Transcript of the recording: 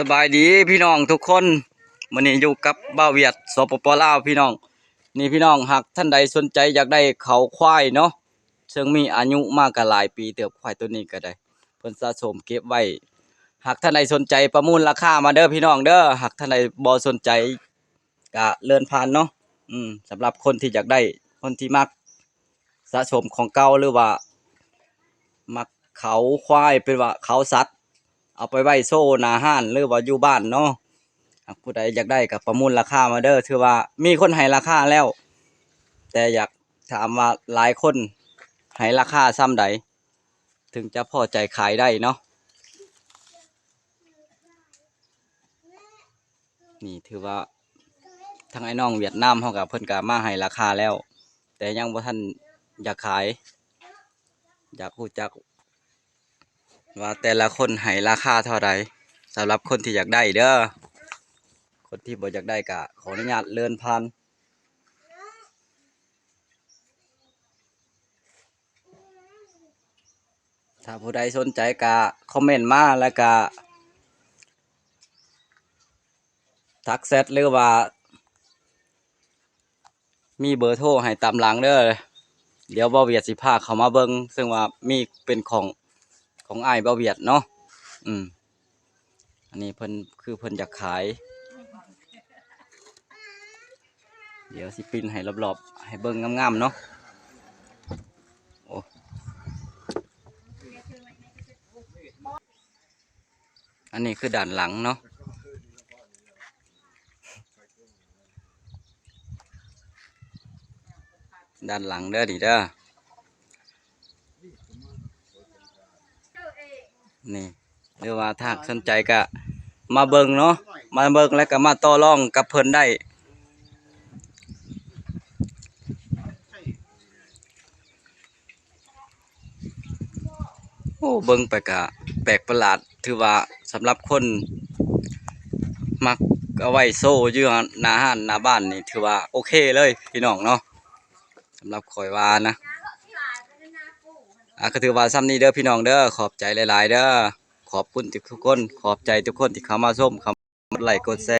สบายดีพี่น้องทุกคนวันนี้อยู่กับบ้าวเวียดสปปลาวพี่น้อง นี่พี่น้องหากท่านใดสนใจอยากได้เขาควายเนาะซึ่งมีอายุมากกว่าหลายปีเติบควายตัวนี้ก็ได้เพิ่นสะสมเก็บไว้หากท่านใดสนใจประมูลราคามาเด้อพี่น้องเด้อหากท่านใดบ่สนใจก็เลื่อนผ่านเนาะอืมสำหรับคนที่อยากได้คนที่มักสะสมของเก่าหรือว่า มักเขาควายเป็นว่าเขาสัตว์ เอาไปไว้โซ่หนาห้านหรือว่าอยู่บ้านเนาะหากผู้ใดอยากได้กับประมูลราคามาเด้อถือว่ามีคนให้ราคาแล้ว แต่อยากถามว่าหลายคนให้ราคาซ้ำใดถึงจะพอใจขายได้เนาะนี่ถือว่าทางไอ้น้องเวียดนามเขากับเพิ่นกามาให้ราคาแล้ว แต่ยังบ่ทันอยากขาย อยากรู้จัก ว่าแต่ละคนให้ราคาเท่าใดสำหรับคนที่อยากได้เด้อคนที่บ่อยากได้ก็ขออนุญาตเลื่อนผ่านถ้าผู้ใดสนใจก็คอมเมนต์มาแล้วก็ทักแชทหรือว่า มีเบอร์โทรให้ตามหลังเด้อเดี๋ยวบ่เวียดสิพาเขามาเบิ่งซึ่งว่ามีเป็นของ ของไอ้เบาเวียดเนาะอืมอันนี้เพิ่นคือเพิ่นอยากขาย เดี๋ยวสิปิ้นให้รอบๆ ให้เบิ่งงามๆเนาะโอ้อันนี้คือด้านหลังเนาะด้านหลังเด้อดิเด้อ นี่หรือว่าถ้าสนใจก็มาเบิ่งเนาะมาเบิ่งแล้วก็มาต่อรองกับเพิ่นได้โอ้เบิ่งไปก็แปลกประหลาดถือว่าสำหรับคนมักเอาไว้โซ่อยู่หน้าห้านหน้าบ้านนี่ถือว่าโอเคเลยพี่น้องเนาะสำหรับข่อยว่านะ อะก็ถือว่าซ้ำนี้เด้อพี่น้องเด้อขอบใจหลาย ๆ เด้อขอบคุณทุกคน ขอบใจทุกคนที่เข้ามาชมเข้ามากดไลค์กดแชร์